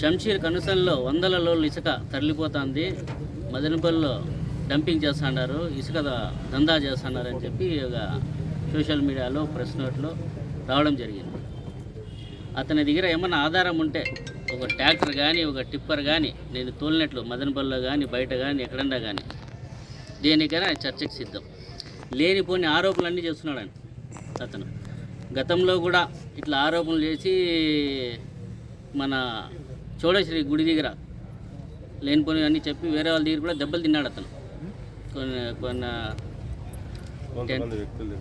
షంషీర్ కనుసంలో వందల లోళ్ళు ఇసుక తరలిపోతుంది. మదనపల్లిలో డంపింగ్ చేస్తున్నారు ఇసుక దందా చేస్తున్నారు అని చెప్పి ఒక సోషల్ మీడియాలో ప్రెస్ నోట్లో రావడం జరిగింది. అతని దగ్గర ఏమన్నా ఆధారం ఉంటే ఒక ట్రాక్టర్ కానీ ఒక టిప్పర్ కానీ నేను తోలినట్లు మదనపల్లిలో కానీ బయట కానీ ఎక్కడన్నా కానీ దేనికైనా చర్చకు సిద్ధం. లేనిపోని ఆరోపణలన్నీ చేస్తున్నాడు ఆయన అతను. గతంలో కూడా ఇట్లా ఆరోపణలు చేసి మన చోడశ్రీ గుడి దగ్గర లేనిపోని అన్నీ చెప్పి వేరే వాళ్ళ దగ్గర కూడా దెబ్బలు తిన్నాడు అతను. కొన్ని కొన్ని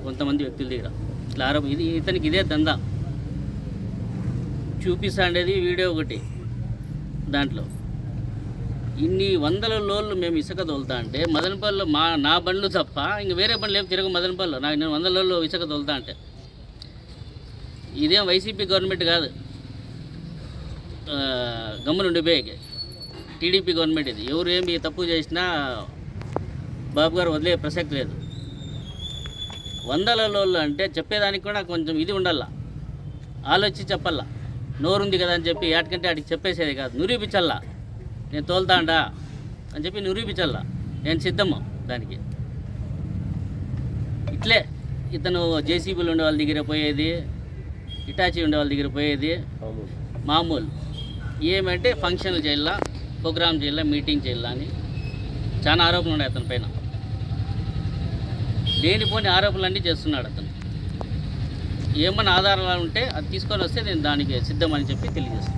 కొంతమంది వ్యక్తులు దగ్గర. ఇట్లా ఆరోపణ ఇది ఇతనికి ఇదే దందా. చూపిస్తా ఉండేది వీడియో ఒకటి దాంట్లో. ఇన్ని వందల లోళ్ళు మేము ఇసుక తోలుతా అంటే మదనపల్లిలో మా నా బండ్లు తప్ప ఇంక వేరే బండ్లు ఏం తిరగవు మదనపల్లిలో. నాకు నేను వందల లోళ్ళు ఇసుక తోలుతా అంటే. ఇదేం వైసీపీ గవర్నమెంట్ కాదు. ఆ, గమ్మునుండిపోయాక టీడీపీ గవర్నమెంట్ ఇది. ఎవరు ఏమి తప్పు చేసినా బాబు గారు వదిలే ప్రసక్తి లేదు. వందల లోళ్ళు అంటే చెప్పేదానికి కూడా కొంచెం ఇది ఉండాల. ఆలోచించి చెప్పాలా. నోరుంది కదా అని చెప్పి ఏటకంటే ఆడికి చెప్పేసేది కాదు. నిరూపించల్లా నేను తోలుతాండా అని చెప్పి నిరూపించల్లా నేను సిద్ధము దానికి. ఇట్లే ఇతను జేసీబీలు ఉండే వాళ్ళ దగ్గర పోయేది ఇటాచీ ఉండే వాళ్ళ దగ్గర పోయేది మామూలు. ఏమంటే ఫంక్షన్లు చేయాలా ప్రోగ్రామ్ చేయాలా మీటింగ్ చేయాలా అని చాలా ఆరోపణలు ఉన్నాయి అతని పైన. లేనిపోని ఆరోపణలన్నీ చేస్తున్నాడు అతను. ఏమన్నా ఆధారాలు ఉంటే అది తీసుకొని వస్తే నేను దానికి సిద్ధమని చెప్పి తెలియజేస్తాను